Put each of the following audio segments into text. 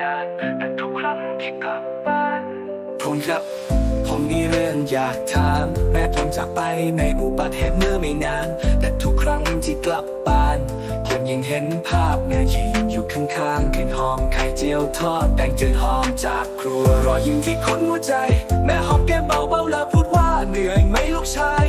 นานแต่ทุกครั้งที่กลับบ้านผมครับผมมีเรื่องอยากถามแม้ผมจากไปในอุบัติเหตุเมื่อไม่นาน แต่ทุกครั้งที่กลับบ้านผมยังเห็นภาพเมื่อยืนอยู่ข้างๆกินหอมไข่เจียวทอดแดงจืดหอมจากครัวรอยยิ้มที่คุ้นหัวใจ แม่หอมแก้มเบาๆแล้วพูดว่าเหนื่อยไหมลูกชาย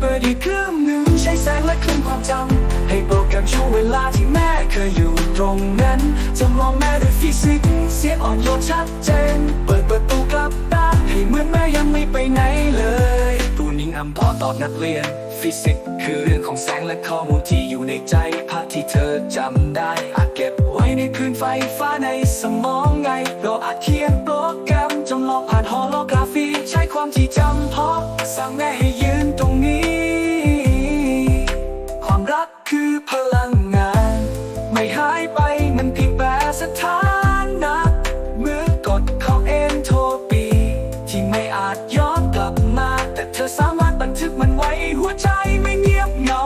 เปิดอีกเครื่องหนึ่งใช้แสงและคลื่นความจำให้โปรแกรมช่วงเวลาที่แม่เคยอยู่ตรงนั้นจำลองแม่ด้วยฟิสิกส์เสียงอ่อนโยนชัดเจน เปิดประตูกลับบ้านให้เหมือนแม่ยังไม่ไปไหนเลยตูนิ่งอำพอตอบนักเรียน ฟิสิกส์คือเรื่องของแสงและข้อมูลที่อยู่ในใจภาพที่เธอจำได้อาจเก็บไว้ในคืนไฟฟ้าในสมองไงเราอาจเขียนโปรแกรมจำลองผ่านฮอโลกราฟี ใช้ความที่จำเพาะสั่งแม่ให้ พลังงาน ไม่หายไปมันเพียงแปรสถานะเมื่อกดเข้าเอนโทรปี ที่ไม่อาจย้อนกลับมา แต่เธอสามารถบันทึกมันไว้หัวใจไม่เงียบเหงา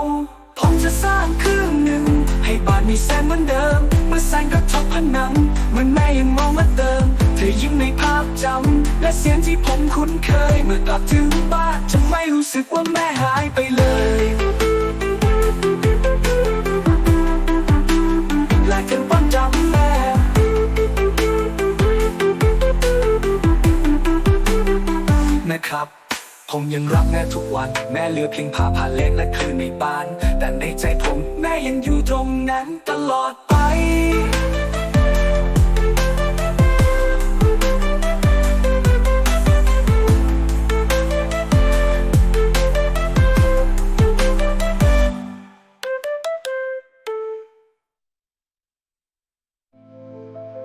ผมจะสร้างเครื่องหนึ่ง ให้บ้านมีแสงเหมือนเดิม เมื่อแสงกระทบผนังเหมือนแม่ยังมองมาเติม เธอยิ้มในภาพจำและเสียงที่ผมคุ้นเคย เมื่อกลับถึงบ้านจะไม่รู้สึกว่าแม่หายไปเลย ผมยังรักแม่ทุกวัน แม่เหลือเพียงผ้าผ่าเล็กและคืนในบ้าน แต่ในใจผมแม่ยังอยู่ตรงนั้นตลอดไป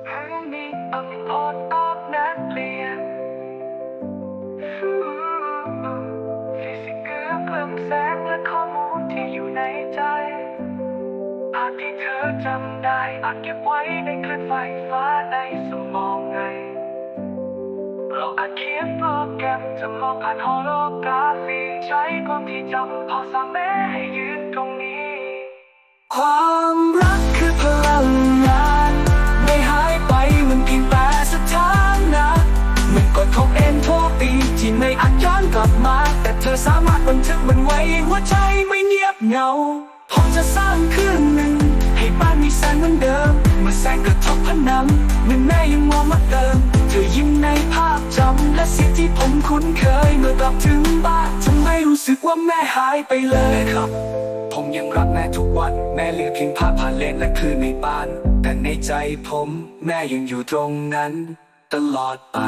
ให้มีอัมพ ในใจภาพที่เธอจำได้อาจเก็บไว้ในคลื่นไฟฟ้าในสมองไง เราอาจเขียนโปรแกรมจะมองผ่านฮอโลกราฟีใช้ความที่จำพอสามแม่ให้ยืนตรงนี้ ความ เธอสามารถบันทึกมันไว้หัวใจไม่เงียบเหงาผมจะสร้างเครื่องหนึ่ง ให้บ้านมีแสงเหมือนเดิมเมื่อแสงกระทบผนังหมือนแม่ยังมองมาเติมเธอยิ้มในภาพจำและเสียงที่ผมคุ้นเคย เมื่อกลับถึงบ้านจะไม่รู้สึกว่าแม่หายไปเลยครับ ผมยังรักแม่ทุกวัน แม่เหลือเพียงภาพผ่านเลนและคืนในบ้าน แต่ในใจผม แม่ยังอยู่ตรงนั้น ตลอดไป